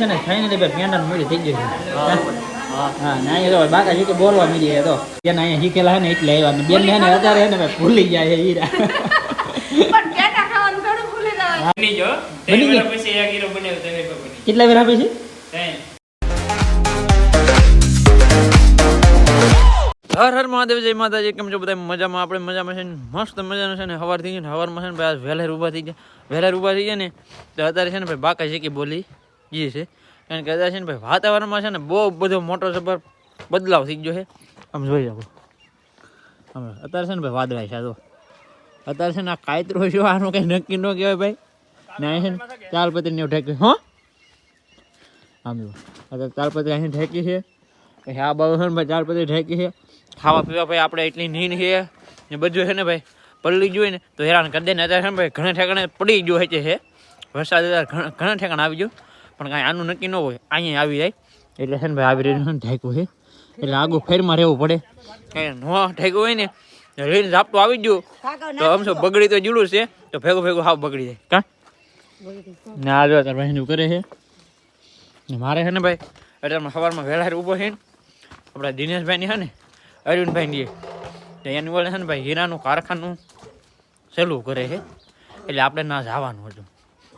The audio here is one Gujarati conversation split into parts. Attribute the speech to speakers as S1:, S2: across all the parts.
S1: છે ને ફાઇનલી ભાઈ પેંડા મૂડી થઈ ગઈ છે.
S2: હા
S1: હા? ને અહીંયા બાકા શીખે બોલવા મીડી છે તો. એને અહીંયા શીખેલા હે ને એટલે આવ્યા. ને બેન ને અત્યારે હે ને ભૂલી જાય છે હીરા.
S2: ગયો. પછી
S1: કેટલા વાર છે
S2: તઈ.
S3: હર હર મહાદેવ જય માતાજી. કેમ છો બધા? મજામાં? આપણે મજામાં છે ને? મસ્ત મજાનું છે ને? હવાર થઈ ગયું ને? હવારમાં છે ને ભાઈ વહેલા ઊભા થઈ ગયા. વહેલા ઊભા થઈ ગયા ને? તો અત્યારે છે ને ભાઈ બાકા શીખી બોલી. જે છે. કારણ કે કદાચ ભાઈ વાતાવરણમાં છે ને બહુ બધો મોટો જબર બદલાવ થઈ ગયો છે. આમ જોઈ શકો. આમ અત્યારે છે ને ભાઈ વાદળા છે જો અત્યારે છે ને આ કાયતરો છે આનું કંઈ નક્કી ન કહેવાય ભાઈ. ને છે ને તાલપત્રી ને ઠેક્યું હો? આમ જો. અત્યારે તાલપત્રી અહીં ઠેકી છે. પછી આ બાબુ છે ને ભાઈ તાલપત્રી ઠેકી છે. ખાવા પીવા ભાઈ આપણે એટલી નીંદ છે. ને બધું છે ને ભાઈ પલળી જોઈએ ને તો હેરાન કરી દે ને. અત્યારે છે ને ભાઈ ઘણા ઠેકાણે પડી ગયો છે છે. વરસાદ, ઘણા ઘણા ઠેકાણે આવી ગયો. પણ કાંઈ આનું નક્કી ન હોય. અહીંયા આવી જાય. એટલે છે ને ભાઈ આવી રીતે ઢાંક્યું છે. એટલે આગું ફેરમાં રહેવું પડે. કાંઈ ન ઢાંક્યું હોય ને રેન ઝાપટું આવી ગયું. તો આમ શું બગડી તો જુલું છે. તો ભેગું ભેગું હાવ બગડી જાય. કા? ને જો તાર ભાઈ કરે છે. મારે છે ને ભાઈ એટલે સવારમાં વહેલા ઊભો છે ને આપણા દિનેશભાઈની છે ને અરવિંદભાઈની એની વડે છે ને ભાઈ હીરાનું કારખાનું સહેલું કરે છે. એટલે આપણે ના જવાનું હતું.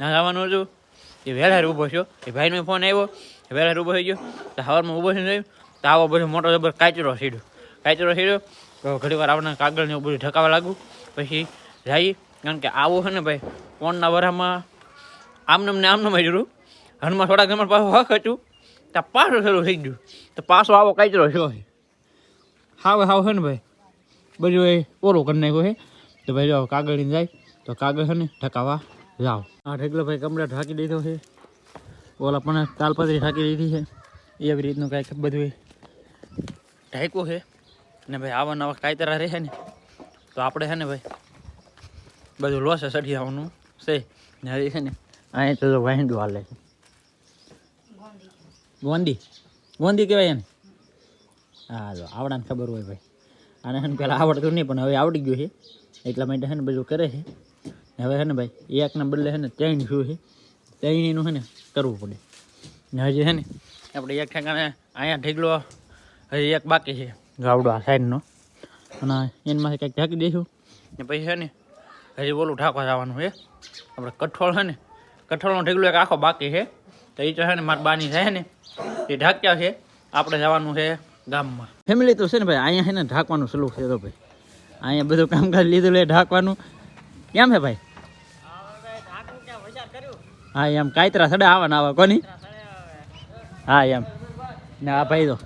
S3: ના જવાનું હતું. એ વહેલા ઊભો થયો. એ ભાઈનો ફોન આવ્યો. વહેલા ઊભો થઈ ગયો. તો સવારમાં ઊભો થઈને તો આવો બધો મોટો જબર કાચરો સીડ્યો. કાચરો સીડ્યો. તો ઘણી વાર આપણા કાગળને બધું ઢકાવા લાગ્યું. પછી જાય કારણ કે આવું છે ને ભાઈ ફોનના વરામાં આમનમ ને આમનમ જ રહ્યું. હનમાં થોડાક સમય પાછું હક હતું. ત્યાં પાછું શરૂ થઈ ગયું. તો પાછો આવો કાચરો થયો છે. હાવ હાવ છે ને ભાઈ. બધું એ ઓરો કરી નાખ્યો છે. તો ભાઈ જો કાગળ જાય. તો કાગળ છે ને ઠકાવા જાઓ. આ ઢગલો ભાઈ કમરે ઢાંકી દીધો છે. ઓલા પણ તાલપત્રી ઢાંકી દીધી છે. એવી રીતનું કાંઈક બધું ઢાંક્યું છે. ને ભાઈ આવા નવા કાયતરા રહે ને, તો આપણે છે ને ભાઈ બધું લોસે સડી આવવાનું છે. ને હજી છે ને અહીંયા તો વાંધો હાલે છે. ગોંદી. ગોંદી કહેવાય એને. હા, જો આવડાને ખબર હોય ભાઈ. આને પેલા આવડતું નહીં, પણ હવે આવડી ગયું છે. એટલા માટે છે ને બધું કરે છે. હવે હે ને ભાઈ એકના બદલે છે ને ત્રણ શું છે. ત્રણેયનું છે ને કરવું પડે. ને હજી છે ને આપણે એક ઠેકાણે અહીંયા ઢીગલો હજી એક બાકી છે, ગાવડો આ સાઈડનો અને એનામાંથી કંઈક ઢાંકી દઈશું. ને પછી છે ને હજી ઓલું ઢાંકવા જવાનું છે. આપણે કઠોળ છે ને, કઠોળનો ઢીગલો એક આખો બાકી છે. તો એ તો છે ને મારા બાની છે ને, એ ઢાંક્યા છે. આપણે જવાનું છે ગામમાં. ફેમિલી તો છે ને ભાઈ, અહીંયા છે ને ઢાંકવાનું સલું છે તો ભાઈ. અહીંયા બધું કામકાજ લીધું લે ઢાંકવાનું. કેમ છે ભાઈ? હા એમ. કાયતરા સડે આવવાના ને આવા કોની? હા એમ. ને આ ભાઈ તો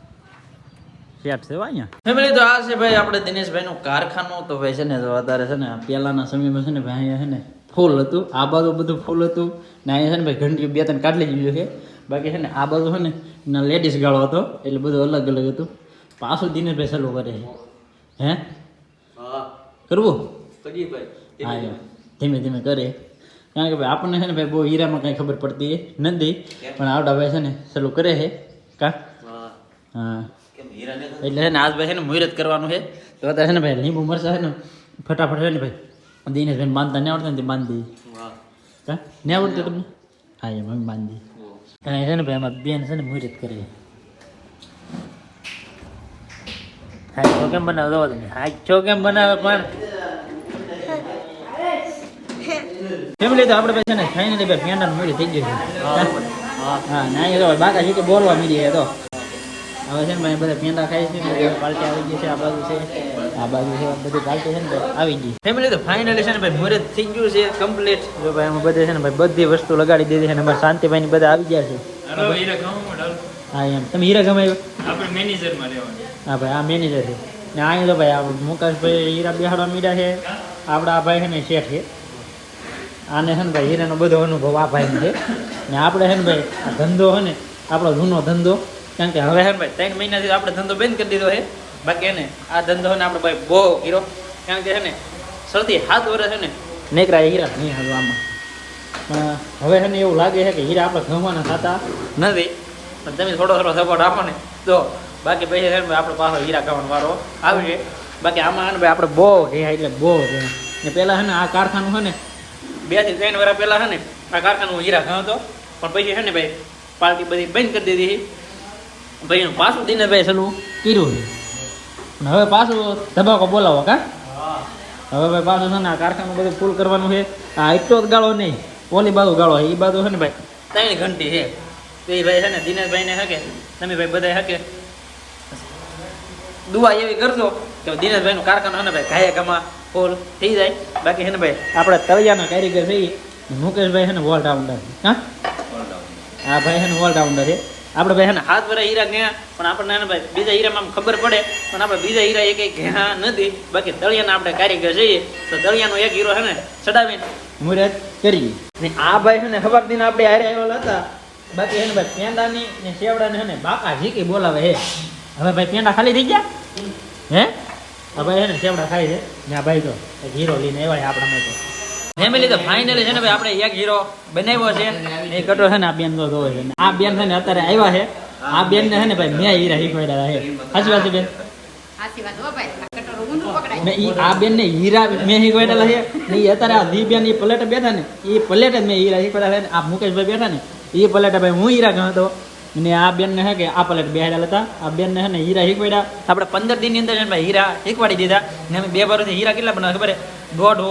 S3: સેટ છે અહીંયા. ફેમિલી તો આ છે ભાઈ આપણે દિનેશભાઈનું કારખાનું તો ભાઈ છે ને તો અત્યારે છે ને પહેલાંના સમયમાં છે ને ભાઈ અહીંયા છે ને ફૂલ હતું. આ બાજુ બધું ફૂલ હતું. ને અહીંયા છે ને ભાઈ ઘંટી બે ત્રણ કાઢી લીધું છે. બાકી છે ને આ બાજુ છે ને ના લેડીઝ ગાળો હતો એટલે બધું અલગ અલગ હતું. પાછું દિનેશભાઈ સલું કરે છે. હે? કરવું? હા ધીમે ધીમે કરે. કારણ કે ભાઈ આપણને છે ને ભાઈ બહુ હીરામાં કાંઈ ખબર પડતી નથી પણ આવડા ભાઈ છે ને સલું કરે છે. કા? હા. એટલે છે ને આજ ભાઈ છે ને મુહૂર્ત કરવાનું છે. તો અત્યારે છે ને ભાઈ લીંબુ મરસા છે ને ફટાફટ છે ને ભાઈ દિનેશભાઈ બાંધતા નહીં આવડતા ને તે બાંધી કા? નહીં આવડતું તમને? હા એમ અમે બાંધી કારણ છે ને ભાઈ અમારા બેન છે ને મુહૂર્ત કરે હા કેમ બનાવે? દો હા છો કેમ બનાવે પણ? ફેમિલી તો આપણે પછી ને ફાઇનલી ભાઈ પેંડા મૂડી થઈ ગયું હા ના એ તો બાકા છે કે બોલવા મીડી તો. હવે છે ને ભાઈ બધા પેંડા ખાય છે ને પાલટી આવી ગઈ છે આ બાજુ છે આ બાજુ છે બધી પાલટી છે ને ભાઈ આવી ગઈ. ફેમિલી તો ફાઇનલી છે ને ભાઈ મુહૂર્ત થઈ ગયું છે કમ્પ્લીટ જો ભાઈ અમે બધે છે ને ભાઈ બધી વસ્તુ લગાડી દીધી છે ને અમારા શાંતિભાઈ ની બધા આવી ગયા છે.
S2: હીરા
S3: હા એમ. તમે હીરા ગમે
S2: આપણે મેનેજરમાં રહેવાનું.
S3: હા ભાઈ આ મેનેજર છે. ને અહીંયા તો ભાઈ આ મુકેશભાઈ હીરા બિહાડવા મીડા છે. આપણા આ ભાઈ છે ને શેઠ છે. આને છે ને ભાઈ, હીરાનો બધો અનુભવ આ ભાઈને છે. ને આપણે છે ને ભાઈ, આ ધંધો છે ને, આપણો જૂનો ધંધો, કારણ કે હવે છે ને ભાઈ, ત્રણ મહિનાથી આપણે ધંધો બંધ કરી દીધો છે બાકી એને આ ધંધો ને આપણે ભાઈ બહુ હીરો, કારણ કે છે ને સૌથી હાથ વર્ષ છે ને નેકરા હીરા નહીં હતું આમાં. હવે છે ને એવું લાગે છે કે હીરા આપણે ગમવાના થતા નથી. પણ તમે થોડો થોડો સપોર્ટ આપો ને, તો બાકી પછી છે ને આપણે પાછો હીરા ખાવાનો વારો આવી છે. બાકી આમાં છે ને ભાઈ, આપણે બહુ રહ્યા, એટલે બહુ રહ્યા. ને પહેલાં છે ને આ કારખાનું છે ને બેથી ત્રણ વર્ષ પહેલાં છે ને આ કારખાનું હીરા ખાતો પણ પછી છે ને ભાઈ પાર્ટી બધી બંધ કરી દીધી ભાઈ એનું પાછું દિનેશભાઈ સલું
S1: અને હવે પાછું ધબાકો બોલાવો, કા? હવે ભાઈ પાછું છે ને આ કારખાનું બધું ફૂલ કરવાનું છે. આ એટલો જ ગાળો નહીં, ઓલી બાજુ ગાળો એ બાજુ છે ને ભાઈ,
S3: ત્રણ ઘંટી છે. તો એ ભાઈ છે ને દિનેશભાઈને હકે, તમે ભાઈ બધા હકે. દુઆ એવી કરજો કે દિનેશભાઈનું કારખાનું છે ને ભાઈ ઘાયે ગમા ફૂલ થઈ જાય. બાકી છે ને ભાઈ,
S1: આપણે તળિયાના કારીગર છીએ. મુકેશભાઈ છે ને ઓલરાઉન્ડર હા? આ ભાઈ છે ને ઓલરાઉન્ડર છે.
S3: આપણે ભાઈ છે ને હાથ ભરા હીરા ગયા પણ આપણને ને ભાઈ, બીજા હીરામાં ખબર પડે. પણ આપણે બીજા હીરા એક એક ગયા નથી. બાકી તળિયાના આપણે કારીગર જઈએ તો તળિયાનો એક હીરો છે ને ચડાવીને
S1: મુરત કરીએ. ને આ ભાઈ છે ને ખબર દિન આપણે હારે આવેલા હતા. બાકી છે ને ભાઈ, પેંડાની ને સેવડાને ને બાકા ઝીકી બોલાવે હે હવે ભાઈ, પેંડા ખાલી થઈ ગયા? હે? આ ભાઈ છે ને ખાય છે. ને આ ભાઈ તો એક હીરો લઈને આવ્યા આપણા માટે.
S3: ફેમિલી તો ફાઇનલી છે ને ભાઈ આપણે એક હીરો બનાવ્યો છે.
S1: એ કટો છે ને આ બેન નો જોવે છે. આ બેન છે ને અત્યારે આવ્યા છે. આ બેન ને છે ને ભાઈ મેં હીરા શીખવાડ્યા છે. સાચી વાત બેન?
S4: સાચી વાત હો ભાઈ આ કટોરો
S1: ને ઈ આ બેન ને હીરા મેં શીખવાડેલા છે. ને ઈ અત્યારે આ ધી બેન ઈ પ્લેટ બેઠા ને એ પ્લેટ જ મેં હીરા શીખવાડ્યા છે. આ મુકેશભાઈ બેઠા ને એ પ્લેટ ભાઈ હું હીરા ગણતો. ને આ બેન ને છે કે આ બે બેહાડેલા હતા આ બેન ને છે ને હીરા શીખવાડ્યા.
S3: આપણે પંદર દિનની અંદર ભાઈ હીરા શીખવાડી દીધા. ને અમે બે વારોથી હીરા કેટલા બનાવે ખબર દોઢો.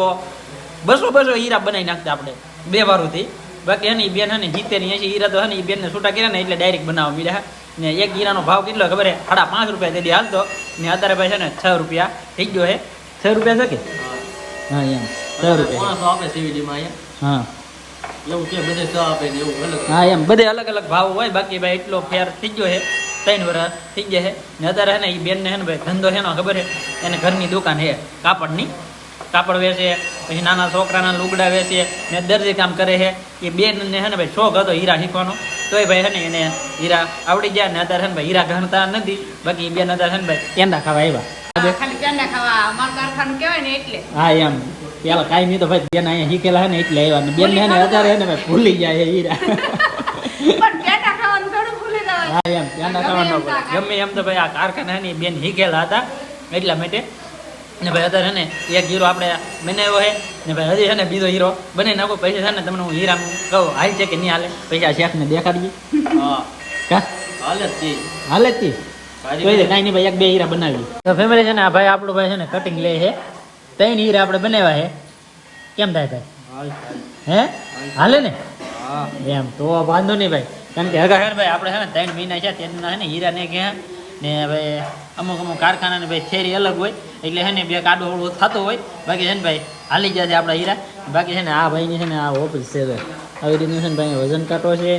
S3: બસો બસો હીરા બનાવી નાખતા આપણે બે વારોથી. બાકી એની બેન હે ને જીતે ની એસી હીરા તો હે ને એ બેનને છૂટા કર્યા ને એટલે ડાયરેક્ટ બનાવવા મળ્યા ને એક હીરાનો ભાવ કેટલો ખબર છે? સાડા પાંચ રૂપિયા તેથી હાલતો. ને અત્યારે ભાઈ છે ને છ રૂપિયા. થઈ ગયો હે?
S1: છ રૂપિયા છે કે? હા. એમ. છ રૂપિયા.
S2: આપે સીવીડીમાં
S1: હા. હા એમ.
S3: બધે અલગ અલગ ભાવ હોય. બાકી ભાઈ એટલો ફેર થઈ ગયો છે. ત્રણ વર્ષ થઈ ગયા છે. ને અત્યારે છે ને એ બેનને છે ને ભાઈ ધંધો છે ને ખબર છે? એને ઘરની દુકાન છે. કાપડની. કાપડ વેચે પછી નાના છોકરાના લુગડા વેચે ને દરજી કામ કરે છે. એ બેનને છે ને ભાઈ શોખ હતો હીરા શીખવાનો. તોય ભાઈ છે ને એને હીરા આવડી ગયા ને અત્યારે છે ને ભાઈ હીરા ગણતા નથી. બાકી એ બેન અત્યારે છે ને ભાઈ
S1: કેંદા ખાવા આવ્યા.
S4: ખાલી કેંદા ખાવા. અમારું કારખાનું કહેવાય ને એટલે.
S1: હા એમ. પેલા કાંઈ નહીં તો ભાઈ બેન અહીંયા શીખેલા હે ને એટલે આવ્યા ને બેન ને અત્યારે ને ભાઈ ભૂલી જાય હીરા.
S4: પણ પેંડા ખાવાનું થોડું ભૂલી જવાય
S1: હા એમ પેંડા ખાવાનો
S4: ગમે એમ
S3: ગમે એમ તો ભાઈ આ કારખાનાની બેન શીખેલા હતા એટલા માટે. ને ભાઈ અત્યારે ને એક હીરો આપણે બનાવ્યો છે ને ભાઈ હજી છે ને બીજો હીરો. બની નાખો પૈસા છે ને તમને હું હીરા કહું હાલ છે કે નહીં હાલે?
S1: પૈસા શેખને દેખાડીએ.
S2: હા.
S1: કા?
S2: હાલે જ
S1: હાલે જ કાંઈ નહીં ભાઈ એક બે હીરા બનાવી તો ફેમિલી છે ને આ ભાઈ આપણો ભાઈ છે ને કટિંગ લે છે. ત્રણ હીરા આપણે બનાવ્યા હે કેમ થાય ભાઈ હે હાલે ને એમ તો વાંધો નહીં ભાઈ કારણ કે હગા
S3: ભાઈ આપણે છે ને ત્રણ મહિના છે તેના છે ને હીરા ને ગયા ને હવે અમુક અમુક કારખાના ને ભાઈ થેરી અલગ હોય એટલે છે ને બે કાડો ઓળો થતો હોય બાકી છે ને ભાઈ હાલી ગયા છે આપણા હીરા
S1: બાકી છે ને આ ભાઈની છે ને આ ઓફિસ છે ભાઈ આવી રીતનું છે ને ભાઈ વજન કાંટો છે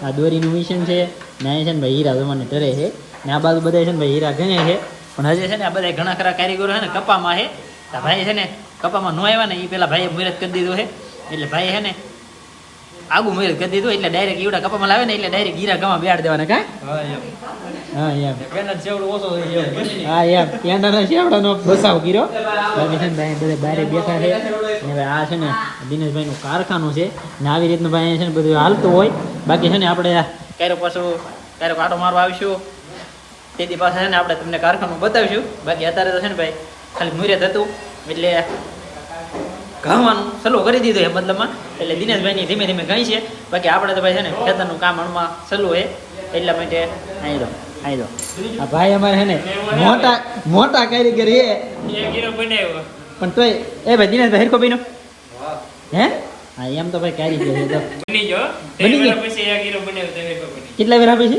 S1: આ દોરીનું મિશન છે ને અહીં છે ને ભાઈ હીરા જમાને ધરે છે ને આ બાજુ બધા છે ને ભાઈ હીરા ગણે છે
S3: પણ હજી છે ને આ બધા ઘણા ખરા કારીગરો છે ને કપામાં છે ભાઈ છે ને કપામાં ન આવ્યા ને એ પેલા ભાઈએ મુહૂર્ત કરી દીધું છે. એટલે ભાઈ છે ને આગું મુહૂર્ત કરી દીધું એટલે ડાયરેક્ટ ઈવડા કપામાં લાવે ને એટલે ડાયરેક્ટ ગીરા ગામાં બેહાડ દેવાના કા?
S2: હા એમ.
S1: હા એમ.
S2: પેન ઓછો થઈ ગયો. બની
S1: હા એમ. પેંડાનો શેવડાનો બસાવ કર્યો. બાકી છે ને ભાઈ બધા બારે બેઠા છે. આ છે ને દિનેશભાઈનું કારખાનું છે. ને આવી રીતનું ભાઈ છે ને બધું હાલતું હોય. બાકી છે ને આપણે
S3: ક્યારેક પાછું ક્યારેક આટો મારવા આવીશું. તેથી પાછા છે ને આપણે તમને કારખાનું બતાવીશું. બાકી અત્યારે તો છે ને ભાઈ ખાલી મુહૂર્ત હતું એટલે ઘાવાનું સલો કરી દીધું એ મતલબમાં. એટલે દિનેશભાઈની ધીમે ધીમે ગઈ છે. બાકી આપણે તો ભાઈ છે ને ખેતરનું કામ હણમાં સલું હે એટલા માટે અહીં દો અહીં દો
S1: આ ભાઈ અમારે છે ને મોટા મોટા કારીગર એ
S2: એક
S1: પણ તોય એ ભાઈ દિનેશભાઈ હિરકો ભાઈનો
S2: હે?
S1: હા એમ તો ભાઈ કારીગર છે તો.
S2: બની ગયો.
S1: બની
S2: બની
S1: ગયો?
S2: પછી બની
S1: કેટલા વાર આપે છે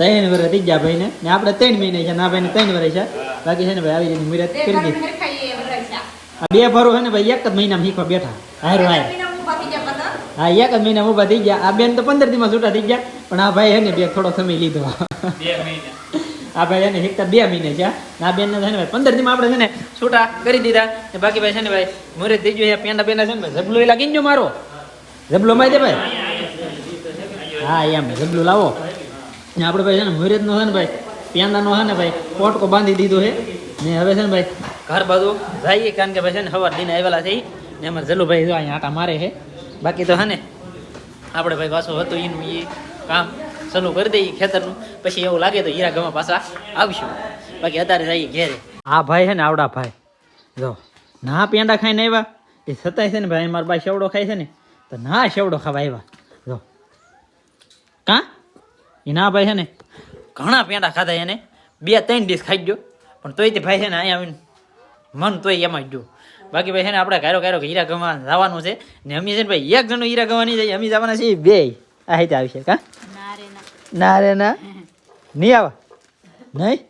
S2: ત્રણ
S1: વર્ષ થઈ ગયા ભાઈને. ને આપણે ત્રણ મહિને છે ના ભાઈને ત્રણ વર્ષ છે. બાકી છે ને ભાઈ આવી જઈને મુરત
S4: બે
S1: કરી દીધી. આ બે ભરો છે ને ભાઈ એક જ મહિનામાં શીખવા બેઠા. હારું
S4: પાછા.
S1: હા એક જ મહિના ઊભા થઈ ગયા. આ બેન તો પંદર દિવસમાં છૂટા થઈ ગયા. પણ આ ભાઈ છે ને બે થોડો સમય લીધો. આ ભાઈ એને શીખતા બે મહિને છે. આ બેન છે ને ભાઈ પંદર દીમાં આપણે છે ને
S3: છૂટા કરી દીધા. ને બાકી ભાઈ છે ને ભાઈ મુરત થઈ ગયું છે. પેંડા પેંડા છે ને ભાઈ
S1: જબલું લાગી ગયો મારો. જબલો મારી દે ભાઈ. હા એમ જબલું લાવો. ને આપણે ભાઈ છે ને મુહૂર્તનો છે ને ભાઈ પેંદાનો છે ને ભાઈ પોટકો બાંધી દીધો છે. ને હવે છે ને ભાઈ,
S3: ઘર બાજુ જઈએ, કારણ કે ભાઈ છે ને સવાર દિન આવેલા છે ને અમારે જલુભાઈ જો અહીંયા આટા મારે છે. બાકી તો હે ને, આપણે ભાઈ પાછું હતું એનું એ કામ ચાલુ કરી દઈએ ખેતરનું. પછી એવું લાગે તો હીરા ગમા પાછા આવશું. બાકી અત્યારે જઈએ ઘેરે.
S1: આ ભાઈ છે ને આવડા ભાઈ. જો, ના પેંડા ખાઈને આવ્યા. એ સતાય છે ને ભાઈ, મારા ભાઈ શેવડો ખાય છે ને, તો ના શેવડો ખાવા આવ્યા. જો.
S3: કાં? એ ના ભાઈ છે ને ઘણા પેંડા ખાધા એને. બે ત્રણ ડીશ ખાઈ ગયો. પણ તોય તે ભાઈ છે ને અહીંયા આવીને મન તોય એમાં જ ગયું. બાકી ભાઈ છે ને આપણે કારો કારો હીરા ગવા જવાનું છે. ને અમી છે ને ભાઈ એક જણનું હીરા ગવા નહીં જઈએ અમે જવાના છીએ બે. આ રીતે આવશે કાં?
S4: ના રે ના.
S3: નહીં આવા? નહીં?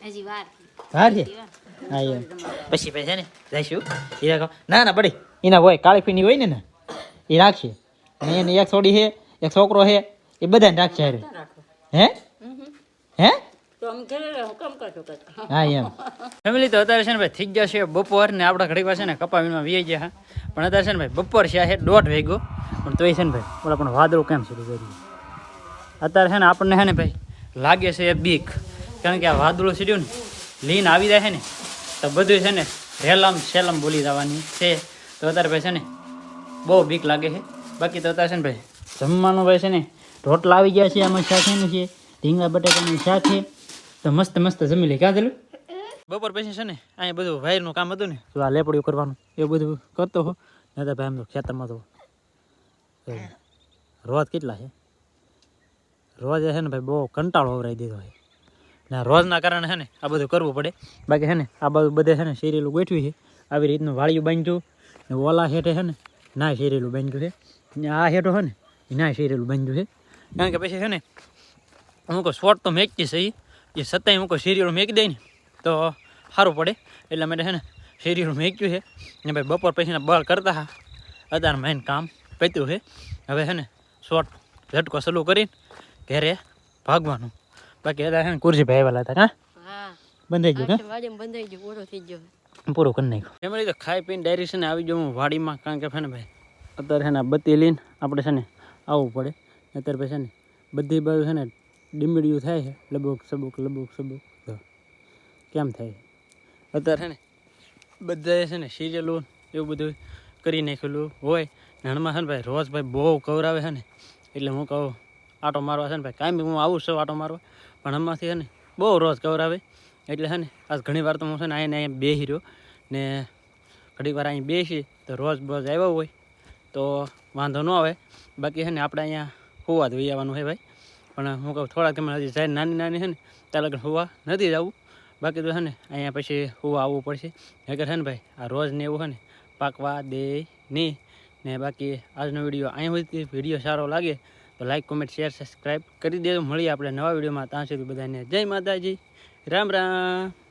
S4: હજી વાર
S3: છે. હા એમ. પછી ભાઈ છે ને જઈશું હીરા ગવા ના ના પડી એના હોય કાળી ફીની હોય ને ને એ રાખીએ. અને એને એક છોડી છે એક છોકરો છે એ બધાને રાખશે હારે હે હે હા એમ ફેમિલી તો અત્યારે છે ને ભાઈ થઈ ગયા છે બપોર ને આપણા ઘડી પાસે ને કપાવીમાં વી ગયા હા પણ અત્યારે છે ને ભાઈ બપોર છે છે દોઢ વાગ્યો પણ તોય છે ને ભાઈ બોલા પણ વાદળું કેમ શરૂ કર્યું અત્યારે છે ને આપણને છે ને ભાઈ લાગે છે એ બીક કારણ કે આ વાદળું સીડ્યું ને લીન આવી જાય છે ને તો બધું છે ને રેલમ સેલમ બોલી જવાની છે તો અત્યારે ભાઈ છે ને બહુ બીક લાગે છે બાકી તો અત્યારે છે ને ભાઈ જમવાનું ભાઈ છે ને રોટલા આવી ગયા છે આમાં શાક એનું છે રીંગણા બટાકાનું શાક છે. તો મસ્ત મસ્ત જમી લે. ક્યાં થયેલું બપોર પછી છે ને અહીંયા બધું વાયરનું કામ હતું ને. તો આ લેપડિયું કરવાનું. એ બધું કરતો હો. નહીં તો ભાઈ આમ તો ખેતરમાં તો રોજ કેટલા છે? રોજ છે ને ભાઈ બહુ કંટાળો વવરાઈ દીધો છે. ને રોજના કારણે છે ને આ બધું કરવું પડે. બાકી છે ને આ બધું બધે છે ને શેરેલું ગોઠવ્યું છે. આવી રીતનું વાળિયું બાંધ્યું. ને ઓલા હેઠે છે ને ના શેરેલું બાંધ્યું છે. ને આ હેઠો છે ને એ ના શેરેલું બાંધ્યું છે. કારણ કે પછી છે ને અમુક શોર્ટ તો મેકતી છે એ સત્તાય અમુક સિરિયલ મેકી દે ને તો સારું પડે. એટલા માટે છે ને સિરિયલ મેક્યું છે. ને ભાઈ બપોર પછી બળ કરતા હા અત્યારે મેન કામ પત્યું છે. હવે છે ને શોર્ટ ઝટકો સલું કરીને ઘરે ભાગવાનું. બાકી અત્યારે છે ને કુરસી ભાઈ વાલા હતા હા? બંધાઈ ગયું
S4: બંધાઈ ગયું પૂરો થઈ ગયો.
S3: પૂરું કરી નાખ્યું. એમ રીતે ખાઈ પીને ડાયરેક્શન આવી જાઉં હું વાડીમાં. કારણ કે છે ને ભાઈ અત્યારે છે ને બત્તી લઈને આપણે છે ને આવવું પડે. અત્યારે પછી છે ને બધી બાજુ છે ને ડીમડીયું થાય છે લબુક સબુક લબુક સબુક કેમ થાય અત્યારે છે ને બધાએ છે ને સિરિયલો એવું બધું કરી નાખેલું હોય ને હણમાં છે ને ભાઈ રોજ ભાઈ બહુ કવરાવે છે ને એટલે હું કહું આટો મારવા છે ને ભાઈ કાંઈ હું આવું છું આટો મારવા પણ હમણાંથી છે ને બહુ રોજ કવરાવે એટલે છે ને આજ ઘણી વાર તો હું છે ને અહીંયા અહીંયા બેસી રહ્યો ને ઘણી વાર અહીં બેસી તો રોજ બોજ આવ્યો હોય તો વાંધો ન આવે બાકી છે ને આપણે અહીંયા હોવા જ આવવાનું છે ભાઈ. પણ હું કહું થોડાક તમે હજી જાય નાની નાની છે ને, ત્યાં લગન હોવા નથી જવું. બાકી તો છે ને, અહીંયા પછી હોવા આવવું પડશે. નગર છે ને ભાઈ, આ રોજ ને એવું છે ને, પાકવા દે નહીં ને બાકી આજનો વીડિયો અહીં સુધી વીડિયો સારો લાગે તો લાઈક કોમેન્ટ શેર સબસ્ક્રાઈબ કરી દેજો. મળીએ આપણે નવા વિડીયોમાં. ત્યાં સુધી બધાને જય માતાજી. રામ રામ.